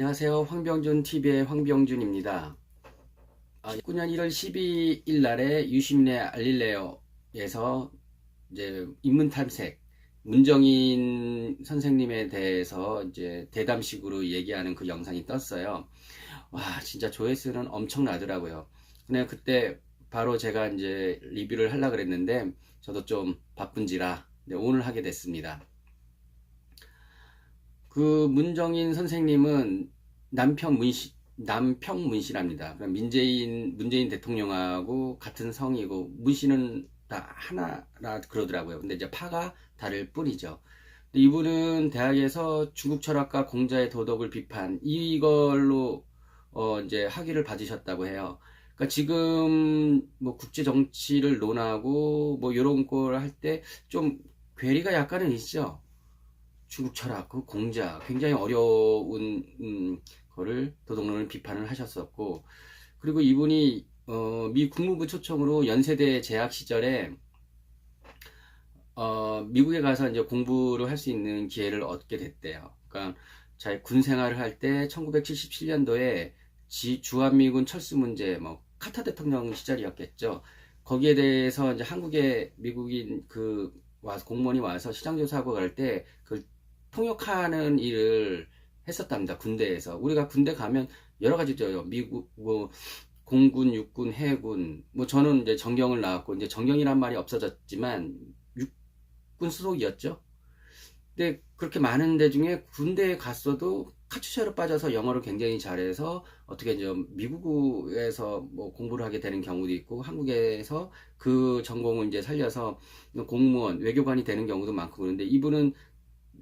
안녕하세요. 황병준 TV의 황병준입니다. 아, 19년 1월 12일 날에 유시민의 알릴레오에서 이제 인문 탐색 문정인 선생님에 대해서 이제 대담식으로 얘기하는 그 영상이 떴어요. 와, 진짜 조회수는 엄청나더라고요. 근데 그때 바로 제가 이제 리뷰를 하려고 그랬는데 저도 좀 바쁜지라 네, 오늘 하게 됐습니다. 그 문정인 선생님은 남평 문시 남평 문씨랍니다. 민재인 문재인 대통령하고 같은 성이고 문씨는 다 하나라 그러더라고요. 근데 이제 파가 다를 뿐이죠. 이분은 대학에서 중국 철학과 공자의 도덕을 비판 이걸로 어 이제 학위를 받으셨다고 해요. 그러니까 지금 뭐 국제 정치를 논하고 뭐 이런 걸 할 때 좀 괴리가 약간은 있죠. 중국 철학, 그 공자, 굉장히 어려운 음, 거를 도덕론을 비판을 하셨었고, 그리고 이분이 어, 미 국무부 초청으로 연세대 재학 시절에 어, 미국에 가서 이제 공부를 할 수 있는 기회를 얻게 됐대요. 그러니까 자, 군 생활을 할 때 1977년도에 주한미군 철수 문제, 뭐 카타 대통령 시절이었겠죠. 거기에 대해서 이제 한국에 미국인 그 와서 공무원이 와서 시장 조사하고 갈 때 그 통역하는 일을 했었답니다. 군대에서. 우리가 군대 가면 여러 가지 있죠. 미국, 뭐, 공군, 육군, 해군. 뭐 저는 이제 정경을 나왔고, 이제 정경이란 말이 없어졌지만, 육군 수속이었죠. 근데 그렇게 많은 데 중에 군대에 갔어도 카투샤로 빠져서 영어를 굉장히 잘해서 어떻게 이제 미국에서 뭐 공부를 하게 되는 경우도 있고 한국에서 그 전공을 이제 살려서 공무원, 외교관이 되는 경우도 많고 그런데 이분은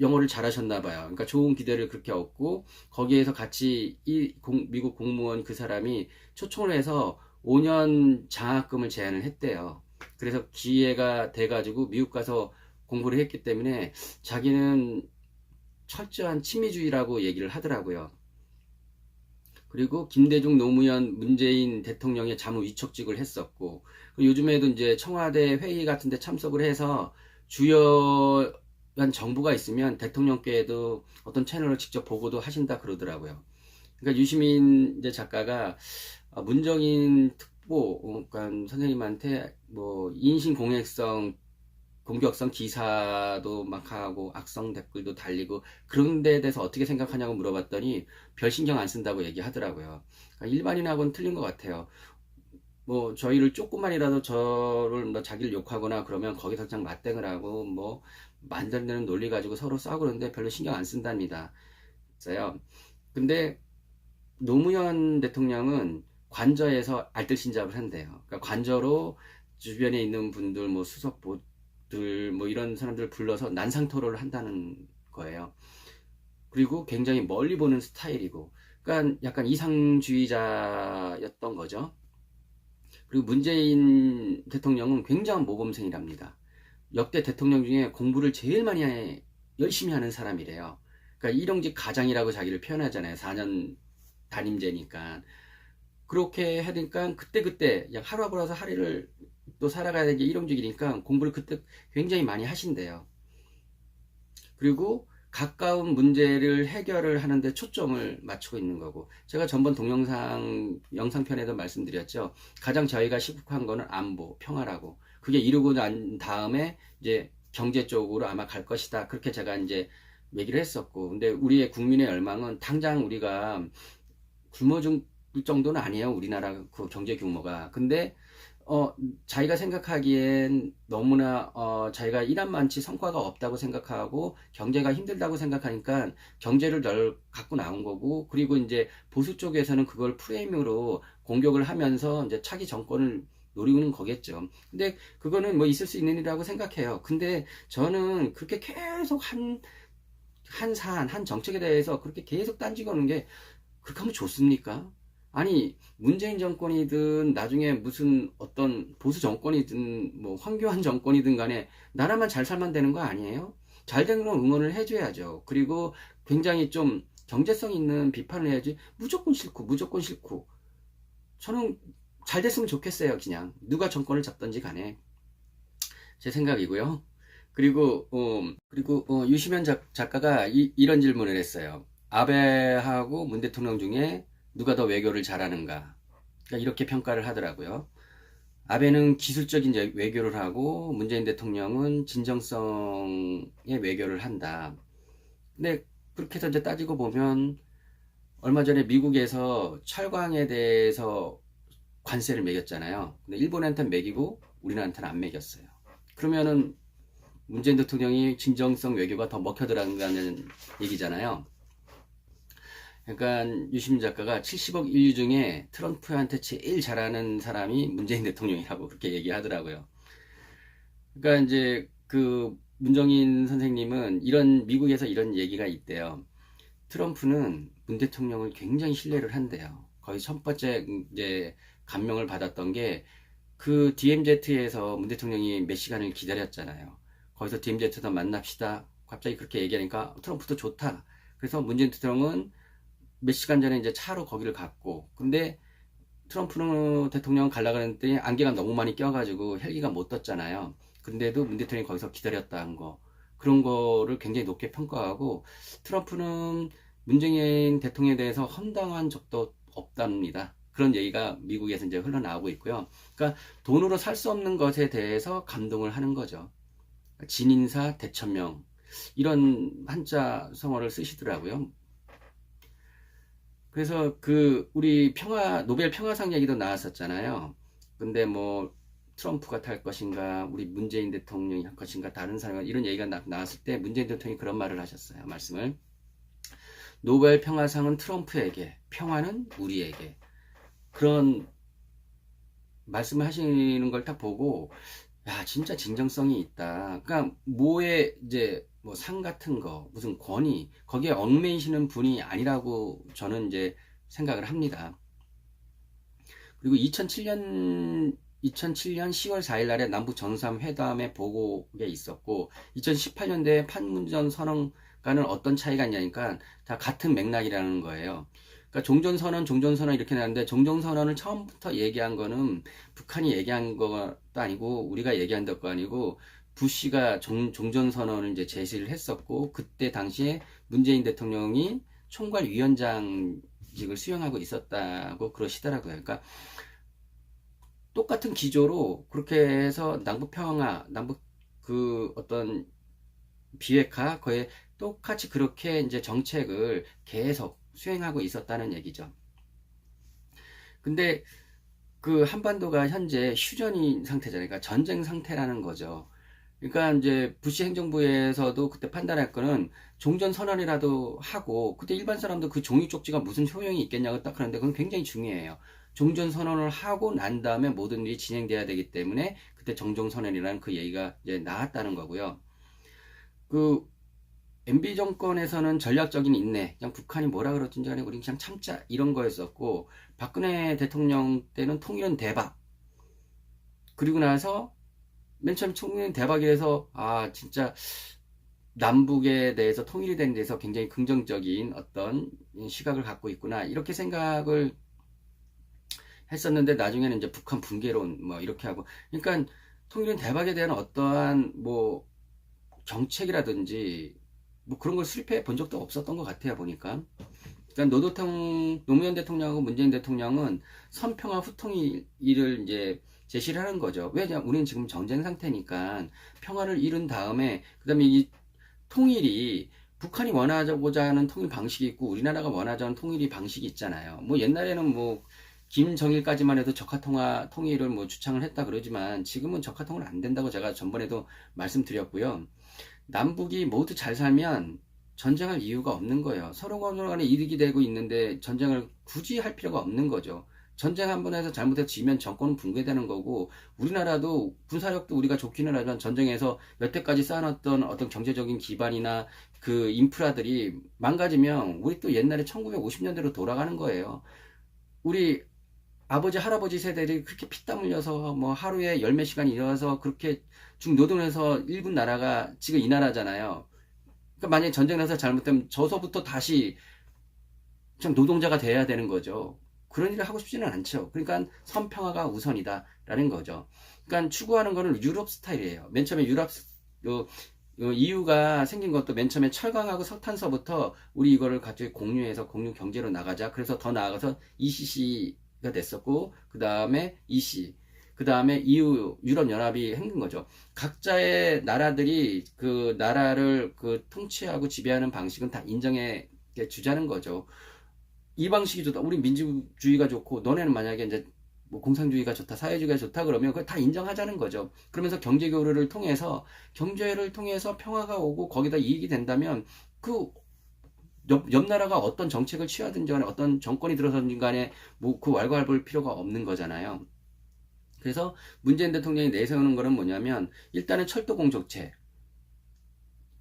영어를 잘하셨나 봐요. 그러니까 좋은 기대를 그렇게 얻고 거기에서 같이 이 공- 미국 공무원 그 사람이 초청을 해서 5년 장학금을 제안을 했대요. 그래서 기회가 돼가지고 미국 가서 공부를 했기 때문에 자기는 철저한 친미주의라고 얘기를 하더라고요. 그리고 김대중 노무현 문재인 대통령의 자무 위촉직을 했었고 요즘에도 이제 청와대 회의 같은 데 참석을 해서 주요 한 정부가 있으면 대통령께도 어떤 채널을 직접 보고도 하신다 그러더라고요. 그러니까 유시민 이제 작가가 어, 문정인 특보 어, 그러니까 선생님한테 뭐 인신공격성 공격성 기사도 막 하고 악성 댓글도 달리고 그런 데에 대해서 어떻게 생각하냐고 물어봤더니 별 신경 안 쓴다고 얘기하더라고요. 그러니까 일반인하고는 틀린 것 같아요. 뭐 저희를 조금만이라도 저를 뭐 자기를 욕하거나 그러면 거기서 그냥 맞대응을 하고 뭐 만들는 논리 가지고 서로 싸우고 그러는데 별로 신경 안 쓴답니다. 그래요. 근데 노무현 대통령은 관저에서 알뜰신잡을 한대요. 그러니까 관저로 주변에 있는 분들 뭐 수석보들 뭐 이런 사람들 불러서 난상 토론을 한다는 거예요. 그리고 굉장히 멀리 보는 스타일이고, 그러니까 약간 이상주의자였던 거죠. 그리고 문재인 대통령은 굉장한 모범생이랍니다. 역대 대통령 중에 공부를 제일 많이 해- 열심히 하는 사람이래요. 그러니까 일용직 가장이라고 자기를 표현하잖아요. 4년 담임제니까. 그렇게 하니까 그때그때 그냥 하루 벌어서 하루를 또 살아가야 되는 게 일용직이니까 공부를 그때 굉장히 많이 하신대요. 그리고 가까운 문제를 해결을 하는데 초점을 맞추고 있는 거고 제가 전번 동영상 영상편에도 말씀드렸죠. 가장 저희가 시급한 거는 안보, 평화라고. 그게 이루고 난 다음에 이제 경제 쪽으로 아마 갈 것이다. 그렇게 제가 이제 얘기를 했었고. 근데 우리의 국민의 열망은 당장 우리가 굶어 죽을 정도는 아니에요. 우리나라 그 경제 규모가. 근데 어, 자기가 생각하기엔 너무나, 어, 자기가 일한 많지 성과가 없다고 생각하고 경제가 힘들다고 생각하니까 경제를 널 갖고 나온 거고, 그리고 이제 보수 쪽에서는 그걸 프레임으로 공격을 하면서 이제 차기 정권을 노리는 거겠죠. 근데 그거는 뭐 있을 수 있는 일이라고 생각해요. 근데 저는 그렇게 계속 한, 한 사안, 한 정책에 대해서 그렇게 계속 딴지 거는 게 그렇게 하면 좋습니까? 아니 문재인 정권이든 나중에 무슨 어떤 보수 정권이든 뭐 황교안 정권이든 간에 나라만 잘 살면 되는 거 아니에요? 잘 되는 건 응원을 해줘야죠. 그리고 굉장히 좀 경제성 있는 비판을 해야지 무조건 싫고 무조건 싫고 저는 잘 됐으면 좋겠어요. 그냥 누가 정권을 잡든지 간에 제 생각이고요. 그리고 어, 그리고 어, 유시면 작, 작가가 이, 이런 질문을 했어요. 아베하고 문 대통령 중에 누가 더 외교를 잘하는가. 그러니까 이렇게 평가를 하더라고요. 아베는 기술적인 외교를 하고 문재인 대통령은 진정성의 외교를 한다. 근데 그렇게 해서 이제 따지고 보면 얼마 전에 미국에서 철강에 대해서 관세를 매겼잖아요. 근데 일본한테는 매기고 우리나라한테는 안 매겼어요. 그러면은 문재인 대통령이 진정성 외교가 더 먹혀 들어간다는 얘기잖아요. 그러니까 유시민 작가가 70억 인류 중에 트럼프한테 제일 잘하는 사람이 문재인 대통령이라고 그렇게 얘기하더라고요. 그러니까 이제 그 문정인 선생님은 이런 미국에서 이런 얘기가 있대요. 트럼프는 문 대통령을 굉장히 신뢰를 한대요. 거의 첫 번째 이제 감명을 받았던 게 그 DMZ에서 문 대통령이 몇 시간을 기다렸잖아요. 거기서 DMZ에서 만납시다. 갑자기 그렇게 얘기하니까 트럼프도 좋다. 그래서 문재인 대통령은 몇 시간 전에 이제 차로 거기를 갔고, 근데 트럼프는 대통령 갈라 그랬더니 안개가 너무 많이 껴가지고 헬기가 못 떴잖아요. 근데도 문 대통령이 거기서 기다렸다는 거. 그런 거를 굉장히 높게 평가하고 트럼프는 문재인 대통령에 대해서 헌당한 적도 없답니다. 그런 얘기가 미국에서 이제 흘러나오고 있고요. 그러니까 돈으로 살 수 없는 것에 대해서 감동을 하는 거죠. 진인사 대천명 이런 한자 성어를 쓰시더라고요. 그래서 그 우리 평화 노벨 평화상 얘기도 나왔었잖아요. 근데 뭐 트럼프가 탈 것인가, 우리 문재인 대통령이 할 것인가, 다른 사람 이런 얘기가 나, 나왔을 때 문재인 대통령이 그런 말을 하셨어요. 말씀을 노벨 평화상은 트럼프에게, 평화는 우리에게 그런 말씀을 하시는 걸 딱 보고 야 진짜 진정성이 있다. 그러니까 뭐에 이제 뭐 상 같은 거 무슨 권위 거기에 얽매이시는 분이 아니라고 저는 이제 생각을 합니다. 그리고 2007년 2007년 10월 4일 날에 남북 정상 회담의 보고에 있었고 2018년도에 판문점 선언과는 어떤 차이가 있냐니까 다 같은 맥락이라는 거예요. 그러니까 종전선언, 종전선언 이렇게 나는데 종전선언을 처음부터 얘기한 거는 북한이 얘기한 것도 아니고 우리가 얘기한 것도 아니고 부시가 종, 종전선언을 이제 제시를 했었고 그때 당시에 문재인 대통령이 총괄위원장직을 수행하고 있었다고 그러시더라고요. 그러니까 똑같은 기조로 그렇게 해서 남북 평화, 남북 그 어떤 비핵화 거의 똑같이 그렇게 이제 정책을 계속 수행하고 있었다는 얘기죠. 근데 그 한반도가 현재 휴전인 상태잖아요. 그러니까 전쟁 상태라는 거죠. 그러니까 이제 부시 행정부에서도 그때 판단할 거는 종전 선언이라도 하고 그때 일반 사람도 그 종이 쪽지가 무슨 효용이 있겠냐고 딱 하는데 그건 굉장히 중요해요. 종전 선언을 하고 난 다음에 모든 일이 진행돼야 되기 때문에 그때 정종 선언이라는 그 얘기가 이제 나왔다는 거고요. 그 MB 정권에서는 전략적인 인내, 그냥 북한이 뭐라 그러든지 간에 우리 그냥 참자 이런 거였었고 박근혜 대통령 때는 통일은 대박. 그리고 나서 맨 처음 통일은 대박이라서 아 진짜 남북에 대해서 통일이 된 데서 굉장히 긍정적인 어떤 시각을 갖고 있구나 이렇게 생각을 했었는데 나중에는 이제 북한 붕괴론 뭐 이렇게 하고 그러니까 통일은 대박에 대한 어떠한 뭐 정책이라든지 뭐 그런 걸 수립해 본 적도 없었던 것 같아요 보니까. 그러니까 노도통 노무현 대통령하고 문재인 대통령은 선평화 후통일을 이제 제시를 하는 거죠. 왜냐 우리는 지금 전쟁 상태니까 평화를 이룬 다음에 그다음에 이 통일이 북한이 원하고자 하는 통일 방식이 있고 우리나라가 원하자 하는 통일이 방식이 있잖아요. 뭐 옛날에는 뭐 김정일까지만 해도 적화통화 통일을 뭐 주창을 했다 그러지만 지금은 적화통일 안 된다고 제가 전번에도 말씀드렸고요. 남북이 모두 잘 살면 전쟁할 이유가 없는 거예요. 서로 간에 이득이 되고 있는데 전쟁을 굳이 할 필요가 없는 거죠. 전쟁 한 번 해서 잘못해서 지면 정권은 붕괴되는 거고 우리나라도 군사력도 우리가 좋기는 하지만 전쟁에서 여태까지 쌓아놨던 어떤 경제적인 기반이나 그 인프라들이 망가지면 우리 또 옛날에 1950년대로 돌아가는 거예요. 우리 아버지 할아버지 세대들이 그렇게 피땀 흘려서 뭐 하루에 열 몇 시간 일어나서 그렇게 중노동해서 일군 나라가 지금 이 나라잖아요. 그러니까 만약에 전쟁 나서 잘못되면 저서부터 다시 좀 노동자가 돼야 되는 거죠. 그런 일을 하고 싶지는 않죠. 그러니까 선평화가 우선이다라는 거죠. 그러니까 추구하는 거는 유럽 스타일이에요. 맨 처음에 유럽 요 어, 이유가 생긴 것도 맨 처음에 철강하고 석탄서부터 우리 이거를 같이 공유해서 공유 경제로 나가자. 그래서 더 나아가서 ECC 가 됐었고, 그 다음에 EC, 그 다음에 EU, 유럽연합이 생긴 거죠. 각자의 나라들이 그 나라를 그 통치하고 지배하는 방식은 다 인정해 주자는 거죠. 이 방식이 좋다. 우리 민주주의가 좋고, 너네는 만약에 이제 뭐 공산주의가 좋다, 사회주의가 좋다 그러면 그걸 다 인정하자는 거죠. 그러면서 경제 교류를 통해서 경제를 통해서 평화가 오고 거기다 이익이 된다면 그 옆, 옆 나라가 어떤 정책을 취하든지 간에 어떤 정권이 들어서든지 간에 뭐 그 왈가왈부할 필요가 없는 거잖아요. 그래서 문재인 대통령이 내세우는 거는 뭐냐면 일단은 철도 공정체,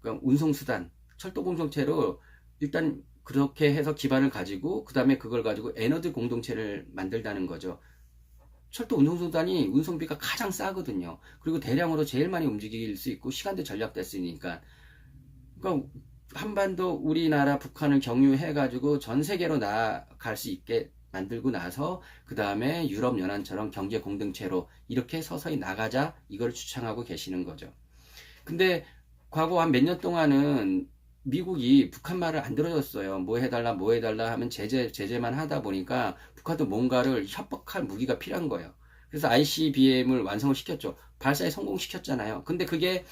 그러니까 운송수단, 철도 공정체로 일단 그렇게 해서 기반을 가지고 그 다음에 그걸 가지고 에너지 공동체를 만들다는 거죠. 철도 운송수단이 운송비가 가장 싸거든요. 그리고 대량으로 제일 많이 움직일 수 있고 시간도 절약됐으니까. 그러니까 한반도 우리나라 북한을 경유해 가지고 전 세계로 나아갈 수 있게 만들고 나서 그 다음에 유럽 연합처럼 경제 공동체로 이렇게 서서히 나가자 이걸 주창하고 계시는 거죠. 근데 과거 한 몇 년 동안은 미국이 북한 말을 안 들어줬어요. 뭐 해달라, 뭐 해달라 하면 제재, 제재만 하다 보니까 북한도 뭔가를 협박할 무기가 필요한 거예요. 그래서 ICBM을 완성을 시켰죠. 발사에 성공시켰잖아요. 근데 그게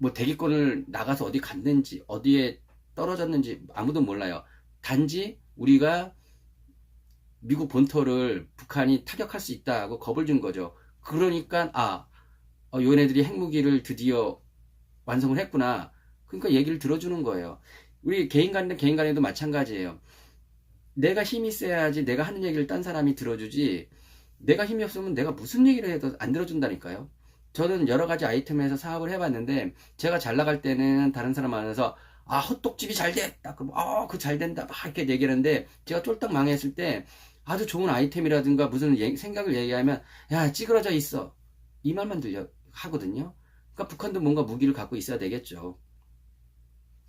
뭐 대기권을 나가서 어디 갔는지, 어디에 떨어졌는지 아무도 몰라요. 단지 우리가 미국 본토를 북한이 타격할 수 있다고 겁을 준 거죠. 그러니까, 아, 어, 요네들이 핵무기를 드디어 완성을 했구나. 그러니까 얘기를 들어주는 거예요. 우리 개인 간에 개인 간에도 마찬가지예요. 내가 힘이 있어야지 내가 하는 얘기를 딴 사람이 들어주지. 내가 힘이 없으면 내가 무슨 얘기를 해도 안 들어준다니까요. 저는 여러 가지 아이템에서 사업을 해봤는데 제가 잘 나갈 때는 다른 사람 안에서 아 헛똑집이 잘 됐다. 그럼 아그 잘 된다 막 이렇게 얘기하는데 제가 쫄딱 망했을 때 아주 좋은 아이템이라든가 무슨 얘기- 생각을 얘기하면 야 찌그러져 있어 이 말만 들려 하거든요. 그러니까 북한도 뭔가 무기를 갖고 있어야 되겠죠.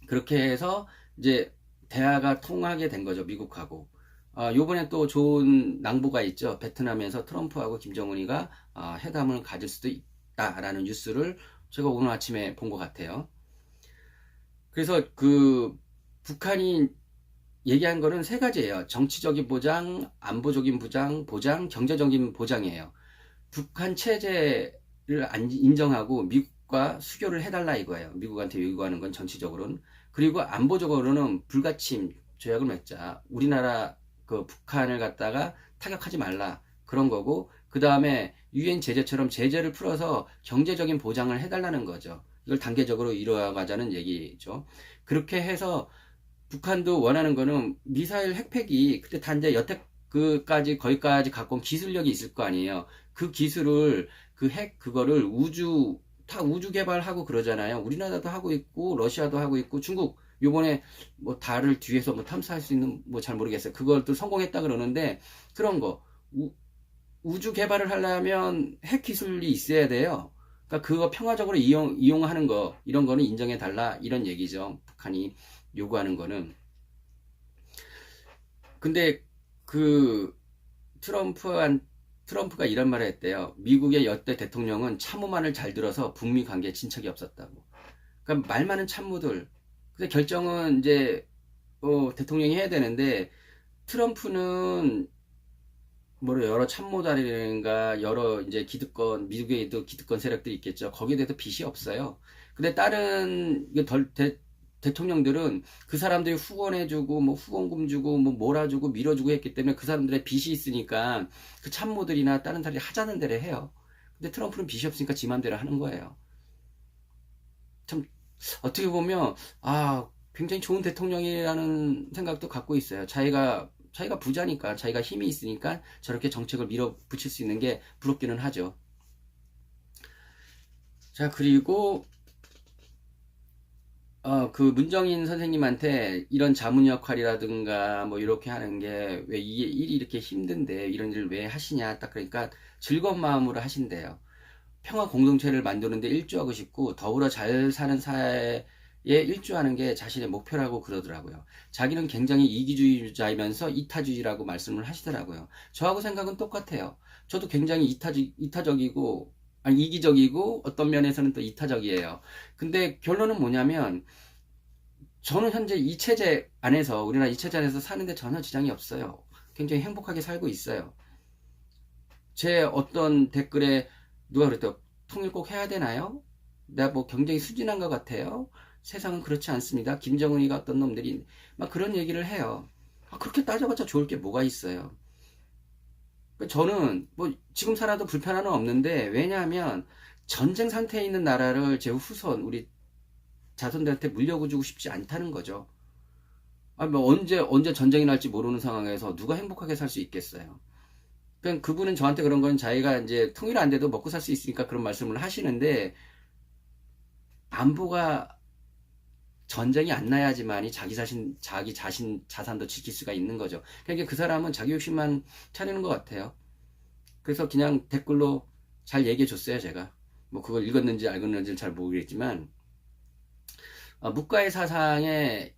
그렇게 해서 이제 대화가 통하게 된 거죠 미국하고. 아, 요번에 또 좋은 낭보가 있죠. 베트남에서 트럼프하고 김정은이가 아, 회담을 가질 수도 있 다라는 뉴스를 제가 오늘 아침에 본 것 같아요. 그래서 그 북한이 얘기한 거는 세 가지예요. 정치적인 보장, 안보적인 보장, 보장, 경제적인 보장이에요. 북한 체제를 안- 인정하고 미국과 수교를 해달라 이거예요. 미국한테 요구하는 건 정치적으로는. 그리고 안보적으로는 불가침 조약을 맺자. 우리나라 그 북한을 갖다가 타격하지 말라. 그런 거고, 그 다음에 유엔 제재처럼 제재를 풀어서 경제적인 보장을 해달라는 거죠. 이걸 단계적으로 이루어가자는 얘기죠. 그렇게 해서 북한도 원하는 거는 미사일 핵폐기 그때 단제 여태 그까지 거기까지 갖고 온 기술력이 있을 거 아니에요. 그 기술을 그 핵 그거를 우주 다 우주 개발하고 그러잖아요. 우리나라도 하고 있고 러시아도 하고 있고 중국 요번에 뭐 달을 뒤에서 뭐 탐사할 수 있는 뭐 잘 모르겠어요. 그걸 또 성공했다 그러는데 그런 거 우, 우주 개발을 하려면 핵 기술이 있어야 돼요. 그러니까 그거 평화적으로 이용 이용하는 거 이런 거는 인정해 달라 이런 얘기죠. 북한이 요구하는 거는. 근데 그 트럼프한 트럼프가 이런 말을 했대요. 미국의 역대 대통령은 참모만을 잘 들어서 북미 관계에 진척이 없었다고. 그러니까 말 많은 참모들. 근데 결정은 이제 어, 대통령이 해야 되는데 트럼프는 뭐 여러 참모자리인가 여러 이제 기득권 미국에도 기득권 세력들이 있겠죠. 거기에 대해서 빚이 없어요. 근데 다른 이게 덜 대, 대통령들은 그 사람들이 후원해주고 뭐 후원금 주고 뭐 몰아주고 밀어주고 했기 때문에 그 사람들의 빚이 있으니까 그 참모들이나 다른 사람들이 하자는 대로 해요. 근데 트럼프는 빚이 없으니까 지 맘대로 하는 거예요. 참 어떻게 보면 아 굉장히 좋은 대통령이라는 생각도 갖고 있어요. 자기가 자기가 부자니까 자기가 힘이 있으니까 저렇게 정책을 밀어붙일 수 있는 게 부럽기는 하죠. 자 그리고 어, 그 문정인 선생님한테 이런 자문 역할이라든가 뭐 이렇게 하는 게 왜 이게 일이 이렇게 힘든데 이런 일을 왜 하시냐 딱 그러니까 즐거운 마음으로 하신대요. 평화 공동체를 만드는데 일조하고 싶고 더불어 잘 사는 사회 에 일조하는 게 자신의 목표라고 그러더라고요. 자기는 굉장히 이기주의자이면서 이타주의라고 말씀을 하시더라고요. 저하고 생각은 똑같아요. 저도 굉장히 이타적, 이타적이고 아니, 이기적이고 어떤 면에서는 또 이타적이에요. 근데 결론은 뭐냐면 저는 현재 이 체제 안에서 우리나라 이 체제 안에서 사는데 전혀 지장이 없어요. 굉장히 행복하게 살고 있어요. 제 어떤 댓글에 누가 그랬대요. 통일 꼭 해야 되나요? 내가 뭐 굉장히 수진한 것 같아요. 세상은 그렇지 않습니다. 김정은이가 어떤 놈들이 막 그런 얘기를 해요. 아, 그렇게 따져봤자 좋을 게 뭐가 있어요. 그러니까 저는 뭐 지금 살아도 불편함은 없는데 왜냐하면 전쟁 상태에 있는 나라를 제 후손 우리 자손들한테 물려주고 싶지 않다는 거죠. 아, 뭐 언제 언제 전쟁이 날지 모르는 상황에서 누가 행복하게 살 수 있겠어요. 그냥 그분은 저한테 그런 건 자기가 이제 통일 안 돼도 먹고 살 수 있으니까 그런 말씀을 하시는데 안보가 전쟁이 안 나야지만이 자기 자신 자기 자신 자산도 지킬 수가 있는 거죠. 그러니까 그 사람은 자기 욕심만 차리는 것 같아요. 그래서 그냥 댓글로 잘 얘기해 줬어요, 제가. 뭐 그걸 읽었는지 알겠는지는 잘 모르겠지만 어, 묵가의 사상의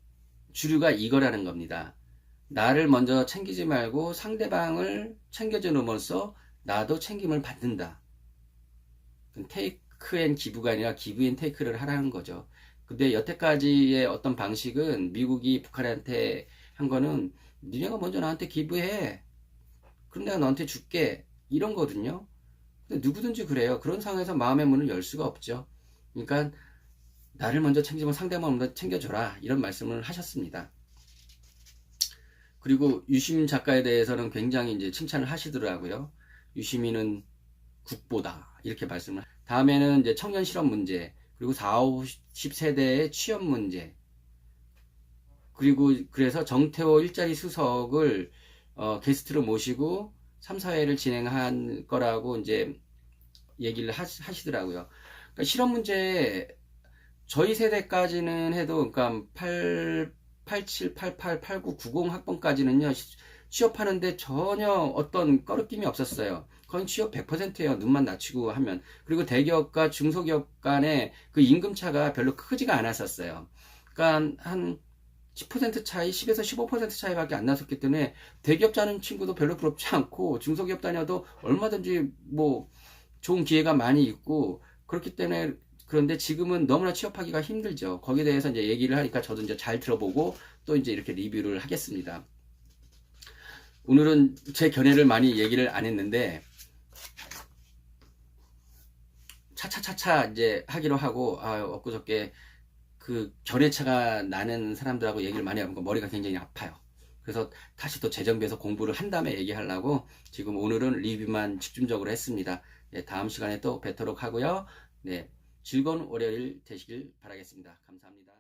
주류가 이거라는 겁니다. 나를 먼저 챙기지 말고 상대방을 챙겨주는 으로써 나도 챙김을 받는다. 테이크 앤 기부가 아니라 기부 앤 테이크를 하라는 거죠. 근데 여태까지의 어떤 방식은 미국이 북한한테 한 거는 니네가 먼저 나한테 기부해. 그럼 내가 너한테 줄게. 이런 거거든요. 근데 누구든지 그래요. 그런 상황에서 마음의 문을 열 수가 없죠. 그러니까 나를 먼저 챙기면 상대방을 먼저 챙겨줘라. 이런 말씀을 하셨습니다. 그리고 유시민 작가에 대해서는 굉장히 이제 칭찬을 하시더라고요. 유시민은 국보다. 이렇게 말씀을. 다음에는 이제 청년 실업 문제. 그리고 40, 50세대의 취업 문제. 그리고 그래서 정태호 일자리 수석을 어, 게스트로 모시고 3, 4회를 진행한 거라고 이제 얘기를 하시, 더라고요 그러니까 실업 문제 저희 세대까지는 해도 그러니까 8 87, 88, 89, 90 학번까지는요, 취업하는데 전혀 어떤 꺼리낌이 없었어요. 거의 취업 100%예요. 눈만 낮추고 하면. 그리고 대기업과 중소기업 간의 그 임금 차가 별로 크지가 않았었어요. 그러니까 한 10% 차이, 10에서 15% 차이밖에 안 났었기 때문에 대기업 자는 친구도 별로 부럽지 않고 중소기업 다녀도 얼마든지 뭐 좋은 기회가 많이 있고 그렇기 때문에 그런데 지금은 너무나 취업하기가 힘들죠. 거기에 대해서 이제 얘기를 하니까 저도 이제 잘 들어보고 또 이제 이렇게 리뷰를 하겠습니다. 오늘은 제 견해를 많이 얘기를 안 했는데 차차차차 이제 하기로 하고 아 엊그저께 그 견해차가 나는 사람들하고 얘기를 많이 하니까 머리가 굉장히 아파요. 그래서 다시 또 재정비해서 공부를 한 다음에 얘기하려고 지금 오늘은 리뷰만 집중적으로 했습니다. 네, 다음 시간에 또 뵙도록 하고요. 네. 즐거운 월요일 되시길 바라겠습니다. 감사합니다.